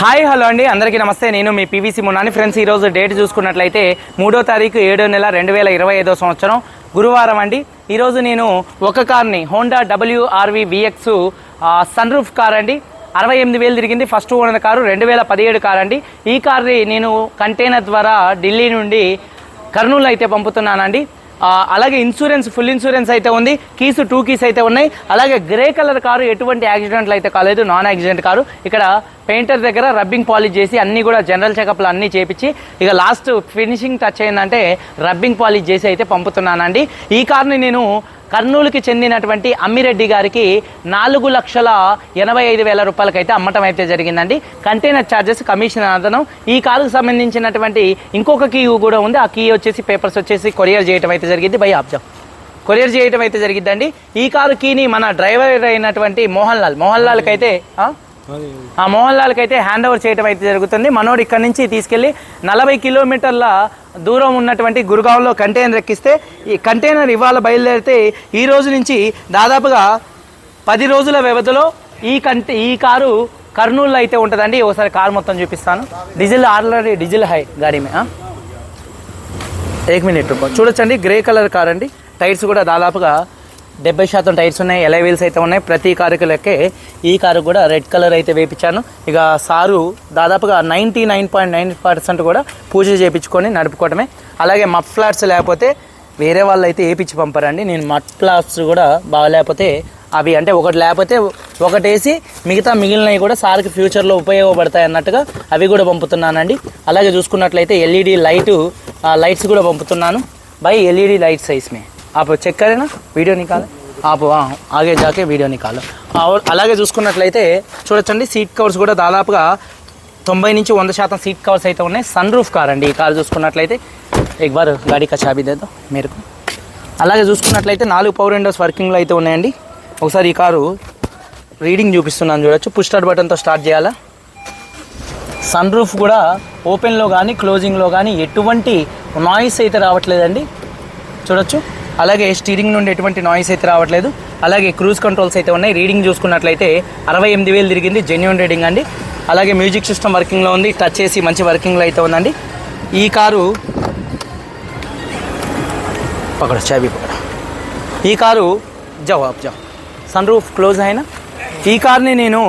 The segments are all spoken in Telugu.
హాయ్ హలో అండి. అందరికీ నమస్తే. నేను మీ పీవీసీ మునాని ఫ్రెండ్స్ ఈరోజు డేట్ చూసుకున్నట్లయితే మూడో తారీఖు ఏడో నెల రెండు వేల ఇరవై ఐదో సంవత్సరం గురువారం అండి. ఈరోజు నేను ఒక కార్ని Honda WRV VX sun roof car అండి. అరవై ఎనిమిది వేలు తిరిగింది. ఫస్ట్ ఓనర్ కారు రెండు వేల పదిహేడు కార్ అండి. ఈ కార్ని నేను కంటైనర్ ద్వారా ఢిల్లీ నుండి కర్నూలు అయితే పంపుతున్నానండి. అలాగే ఇన్సూరెన్స్ ఫుల్ ఇన్సూరెన్స్ అయితే ఉంది. కీస్ టూ కీస్ అయితే ఉన్నాయి. అలాగే గ్రే కలర్ కారు ఎటువంటి యాక్సిడెంట్లు అయితే కాలేదు. Non accident car. ఇక్కడ పెయింటర్ దగ్గర రబ్బింగ్ పాలిష్ చేసి అన్నీ కూడా జనరల్ చెకప్లు అన్నీ చేపించి ఇక లాస్ట్ ఫినిషింగ్ టచ్ అయిందంటే రబ్బింగ్ పాలిష్ చేసి అయితే పంపుతున్నానండి. ఈ కార్ని నేను కర్నూలుకి చెందినటువంటి అమ్మిరెడ్డి గారికి నాలుగు లక్షల ఎనభై ఐదు వేల రూపాయలకైతే అమ్మటం అయితే జరిగిందండి. కంటైనర్ ఛార్జెస్ కమిషన్ అదనం ఈ కారుకు సంబంధించినటువంటి ఇంకొక కీ కూడా ఉంది. ఆ కీ వచ్చేసి పేపర్స్ వచ్చేసి కొరియర్ చేయటం అయితే జరిగింది. బై ఆబ్జమ్ కొరియర్ చేయటం అయితే జరిగిద్దండి. ఈ కారు కీని మన డ్రైవర్ అయినటువంటి మోహన్ లాల్. మోహన్ లాల్కి అయితే ఆ? ఆ మోహన్ లాల్కి అయితే హ్యాండ్ ఓవర్ చేయడం అయితే జరుగుతుంది. మనోడు ఇక్కడ నుంచి తీసుకెళ్ళి నలభై కిలోమీటర్ల దూరం ఉన్నటువంటి గురుగావ్లో కంటైనర్ ఎక్కిస్తే ఈ కంటైనర్ ఇవాళ బయలుదేరితే ఈ రోజు నుంచి దాదాపుగా పది రోజుల వ్యవధిలో ఈ కంటే ఈ కారు కర్నూలులో అయితే ఉంటుందండి. ఒకసారి కారు మొత్తం చూపిస్తాను. డీజిల్ ఆల్రెడీ డీజిల్ హై గాడి మే ఆ? ఏక్ మినిట్ చూడొచ్చండి గ్రే కలర్ కార్ అండి. టైర్స్ కూడా దాదాపుగా డెబ్బై శాతం టైర్స్ ఉన్నాయి ఎలా వీల్స్ అయితే ఉన్నాయి ప్రతి కారుకి లెక్కే ఈ కారు కూడా రెడ్ కలర్ అయితే వేపించాను. ఇక సారు దాదాపుగా ninety nine point nine percent కూడా పూజ చేయించుకొని నడుపుకోవడమే అలాగే మఫ్లాట్స్ లేకపోతే వేరే వాళ్ళు అయితే వేపించి పంపరండి. నేను మఫ్లాట్స్ కూడా కూడా బాగాలేకపోతే అవి అంటే ఒకటి లేకపోతే ఒకటి వేసి మిగతా మిగిలినవి కూడా సార్కి ఫ్యూచర్లో ఉపయోగపడతాయి అన్నట్టుగా అవి కూడా పంపుతున్నానండి. అలాగే చూసుకున్నట్లయితే ఎల్ఈడి లైటు లైట్స్ కూడా పంపుతున్నాను. బై ఎల్ఈడి లైట్ సైజ్ మే. ఆపు చెక్ కరేనా? వీడియో నికాలే. ఆపు ఆగే జాకే వీడియో నికాలు. అలాగే చూసుకున్నట్లయితే చూడొచ్చండి సీట్ కవర్స్ కూడా దాదాపుగా తొంభై నుంచి వంద శాతం సీట్ కవర్స్ అయితే ఉన్నాయి. సన్ రూఫ్ కార్ అండి ఈ కార్ చూసుకున్నట్లయితే. ఎక్ బార్ గాడి కా దేదో మీరు అలాగే చూసుకున్నట్లయితే నాలుగు పవర్ విండోస్ వర్కింగ్లో అయితే ఉన్నాయండి. ఒకసారి ఈ కారు రీడింగ్ చూపిస్తున్నాను చూడొచ్చు. పుష్ స్టార్ట్ బటన్తో స్టార్ట్ చేయాలా? సన్ రూఫ్ కూడా ఓపెన్లో కానీ క్లోజింగ్లో కానీ ఎటువంటి నాయిస్ అయితే రావట్లేదండి. చూడొచ్చు. అలాగే స్టీరింగ్ నుండి ఎటువంటి నాయిస్ అయితే రావట్లేదు. అలాగే క్రూజ్ కంట్రోల్స్ అయితే ఉన్నాయి. రీడింగ్ చూసుకున్నట్లయితే అరవై ఎనిమిది వేలు తిరిగింది. జెన్యున్ రీడింగ్ అండి. అలాగే మ్యూజిక్ సిస్టమ్ వర్కింగ్లో ఉంది. టచ్ చేసి మంచి వర్కింగ్లో అయితే ఉందండి. ఈ కారు పకడ చాబీ పకడ ఈ కారు జవాబ్ జవాబ్ సన్ రూఫ్ క్లోజ్ అయినా. ఈ కార్ని నేను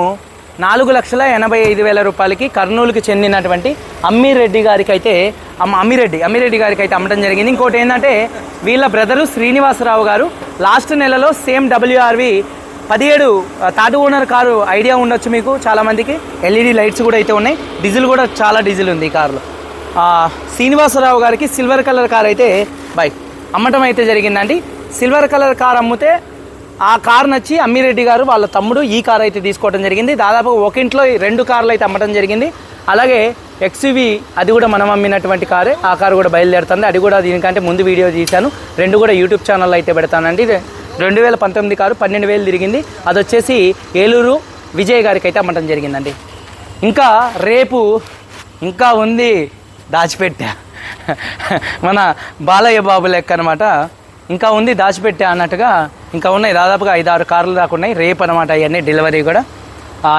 నాలుగు లక్షల ఎనభై ఐదు వేల రూపాయలకి కర్నూలుకి చెందినటువంటి అమ్మిరెడ్డి గారికి అయితే అమ్మ అమ్మిరెడ్డి అమ్మిరెడ్డి గారికి అయితే అమ్మటం జరిగింది. ఇంకోటి ఏంటంటే వీళ్ళ బ్రదరు శ్రీనివాసరావు గారు లాస్ట్ నెలలో సేమ్ డబ్ల్యూఆర్వి పదిహేడు ఆ, థర్డ్ ఓనర్ కారు ఐడియా ఉండొచ్చు మీకు చాలామందికి. ఎల్ఈడి లైట్స్ కూడా అయితే ఉన్నాయి. డీజిల్ కూడా చాలా డీజిల్ ఉంది ఈ కారులో. శ్రీనివాసరావు గారికి సిల్వర్ కలర్ కార్ అయితే బై అమ్మటం అయితే జరిగిందండి. సిల్వర్ కలర్ కార్ అమ్మితే ఆ కార్ నచ్చి అమ్మిరెడ్డి గారు వాళ్ళ తమ్ముడు ఈ కార్ అయితే తీసుకోవడం జరిగింది. దాదాపు ఒక ఇంట్లో రెండు కార్లు అయితే అమ్మటం జరిగింది. అలాగే ఎక్స్యూవి అది కూడా మనం అమ్మినటువంటి కారే. ఆ కారు కూడా బయలుదేరుతుంది. అది కూడా దీనికంటే ముందు వీడియో తీశాను. రెండు కూడా యూట్యూబ్ ఛానల్ అయితే పెడతానండి. రెండు వేల పంతొమ్మిది కారు పన్నెండు వేలు తిరిగింది. అది వచ్చేసి ఏలూరు విజయ్ గారికి అయితే అమ్మటం జరిగిందండి. ఇంకా రేపు ఇంకా ఉంది. దాచిపెట్టా. మన బాలయ్య బాబు లెక్క అనమాట ఇంకా ఉంది దాచిపెట్టా అన్నట్టుగా ఇంకా ఉన్నాయి. దాదాపుగా ఐదు ఆరు కార్లు దాకా ఉన్నాయి. రేపు అనమాట అవన్నీ డెలివరీ కూడా.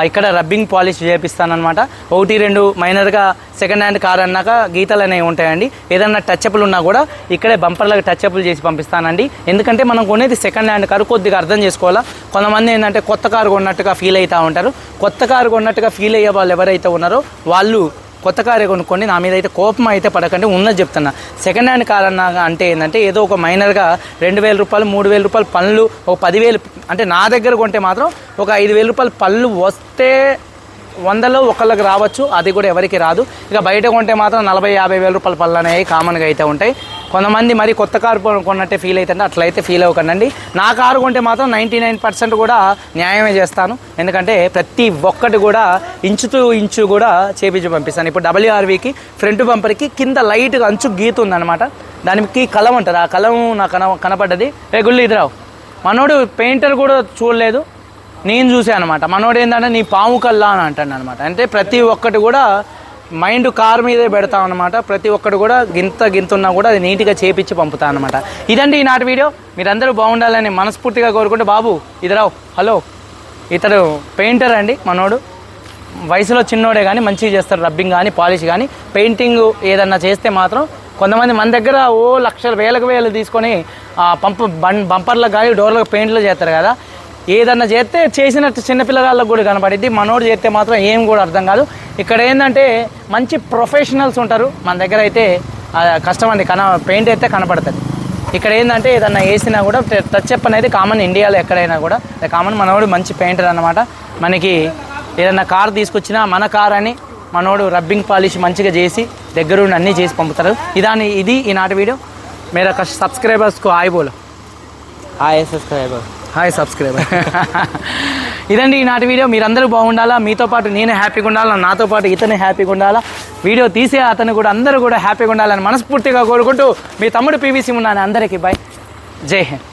ఇక్కడ రబ్బింగ్ పాలిష్ చేపిస్తానమాట ఒకటి రెండు మైనర్గా సెకండ్ హ్యాండ్ కార్ అన్నాక గీతలు అనేవి ఉంటాయండి. ఏదన్నా టచ్అప్లు ఉన్నా కూడా ఇక్కడే బంపర్లకు టచ్అప్లు చేసి పంపిస్తానండి. ఎందుకంటే మనం కొనేది సెకండ్ హ్యాండ్ కారు కొద్దిగా అర్థం చేసుకోవాలా. కొంతమంది ఏంటంటే కొత్త కారు కొన్నట్టుగా ఫీల్ అవుతూ ఉంటారు. కొత్త కారు కొన్నట్టుగా ఫీల్ అయ్యే వాళ్ళు ఎవరైతే ఉన్నారో వాళ్ళు కొత్త కారే కొనుక్కోండి నా మీద అయితే కోపం అయితే పడకండి ఉన్నది చెప్తున్నా. సెకండ్ హ్యాండ్ కార్ అన్నా అంటే ఏంటంటే ఏదో ఒక మైనర్గా రెండు వేల రూపాయలు మూడు వేల రూపాయలు పనులు ఒక పదివేలు అంటే నా దగ్గర కొంటే మాత్రం ఒక ఐదు వేల రూపాయలు పళ్ళు వస్తే వందలో ఒకళ్ళకి రావచ్చు అది కూడా ఎవరికి రాదు. ఇక బయట కొంటే మాత్రం నలభై యాభై వేల రూపాయల పళ్ళు అనేవి కామన్గా అయితే ఉంటాయి. కొంతమంది మరి కొత్త కారు కొన్నట్టే ఫీల్ అవుతుంది అట్లయితే ఫీల్ అవ్వకండి నా కారు కొంటే మాత్రం నైంటీ నైన్ పర్సెంట్ కూడా న్యాయమే చేస్తాను. ఎందుకంటే ప్రతి ఒక్కటి కూడా ఇంచుతూ ఇంచు కూడా చేపించి పంపిస్తాను. ఇప్పుడు డబ్ల్యూఆర్వీకి ఫ్రంట్ బంపర్కి కింద లైట్గా అంచు గీత ఉందన్నమాట. దానికి కలం అంటారు ఆ కలం నాకు కన కనపడ్డది. ఏ గుళ్ళు ఇదిరావు. మనోడు పెయింటర్ కూడా చూడలేదు. నేను చూసాను అనమాట మనోడు ఏంటంటే నీ పాము కల్లా అని అంటాను అనమాట అంటే ప్రతి ఒక్కటి కూడా మైండ్ కార్ మీదే పెడతాం అనమాట ప్రతి ఒక్కడు కూడా గింత గింతున్నా కూడా అది నీట్గా చేపించి పంపుతా అనమాట ఇదండి ఈనాటి వీడియో. మీరందరూ బాగుండాలని మనస్ఫూర్తిగా కోరుకుంటే బాబు ఇదిరావు హలో. ఇతడు పెయింటర్ అండి మనోడు. వయసులో చిన్నోడే కానీ మంచిగా చేస్తారు రబ్బింగ్ కానీ పాలిష్ కానీ పెయింటింగ్ ఏదన్నా చేస్తే మాత్రం కొంతమంది మన దగ్గర ఓ లక్షల వేలకు వేలు తీసుకొని పంప బం బంపర్లకు కానీ డోర్లకు పెయింట్లు చేస్తారు కదా. ఏదన్నా చేస్తే చేసినట్టు చిన్నపిల్లగాళ్ళకు కూడా కనపడిద్ది. మనోడు చేస్తే మాత్రం ఏం కూడా అర్థం కాదు. ఇక్కడ ఏంటంటే మంచి ప్రొఫెషనల్స్ ఉంటారు. మన దగ్గర అయితే ఆ, కష్టం అండి కన పెయింట్ అయితే కనపడుతుంది. ఇక్కడ ఏంటంటే ఏదన్నా వేసినా కూడా టచ్ అప్ అనేది కామన్ ఇండియాలో ఎక్కడైనా కూడా కామన్ మనోడు మంచి పెయింటర్ అనమాట మనకి ఏదన్నా కార్ తీసుకొచ్చినా మన కార్ అని మనోడు రబ్బింగ్ పాలిష్ మంచిగా చేసి దగ్గరుండి అన్నీ చేసి పంపుతారు. ఇదాని ఇది ఈనాటి వీడియో. మీరు సబ్స్క్రైబర్స్కు హాయ్ బోలో. Hi subscriber hi subscriber. ఇదండి ఈనాటి వీడియో. మీరందరూ బాగుండాలా? మీతో పాటు నేను హ్యాపీగా ఉండాలా? నాతో పాటు ఇతను హ్యాపీగా ఉండాలా? వీడియో తీసే అతను కూడా అందరూ కూడా హ్యాపీగా ఉండాలని మనస్ఫూర్తిగా కోరుకుంటూ మీ తమ్ముడు పీవీసీ ఉన్నాను అందరికీ బాయ్ జై హింద్.